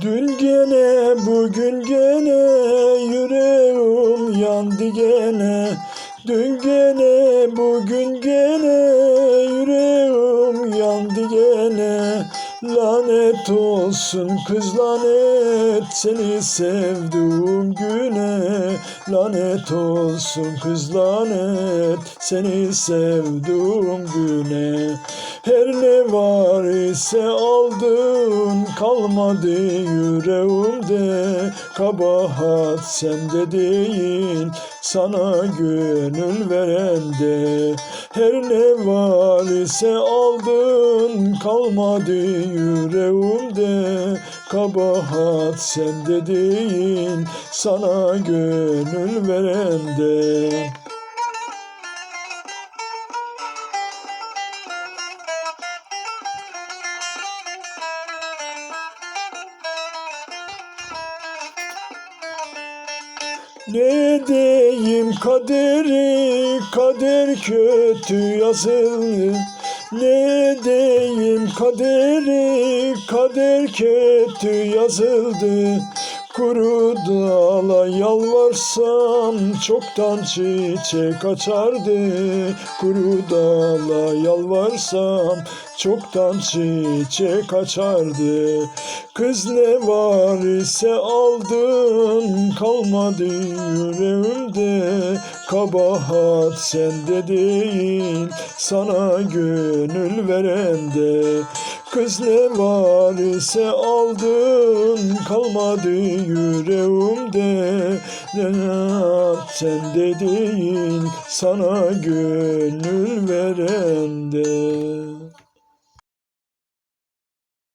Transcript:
Dün gene bugün gene yüreğim yandı gene. Dün gene bugün gene yüreğim yandı gene. Lanet olsun kız lanet seni sevdiğim güne. Lanet olsun kız lanet seni sevdiğim güne Her ne var ise aldın kalmadı yüreğimde. Kabahat sende değil sana gönül verende Her ne var ise aldın kalmadı yüreğimde. Kabahat sende değil sana gönül verende Ne diyeyim kaderi kader kötü yazıldı. Ne diyeyim kaderi kader kötü yazıldı Kuru dala yalvarsam çoktan çiçek açardı. Kuru dala yalvarsam çoktan çiçek açardı. Kız ne var ise aldın kalmadı yüreğimde. Kabahat sende değil sana gönül verende Kız ne var ise aldın kalmadı yüreğimde. Neat sende değil sana gönül verende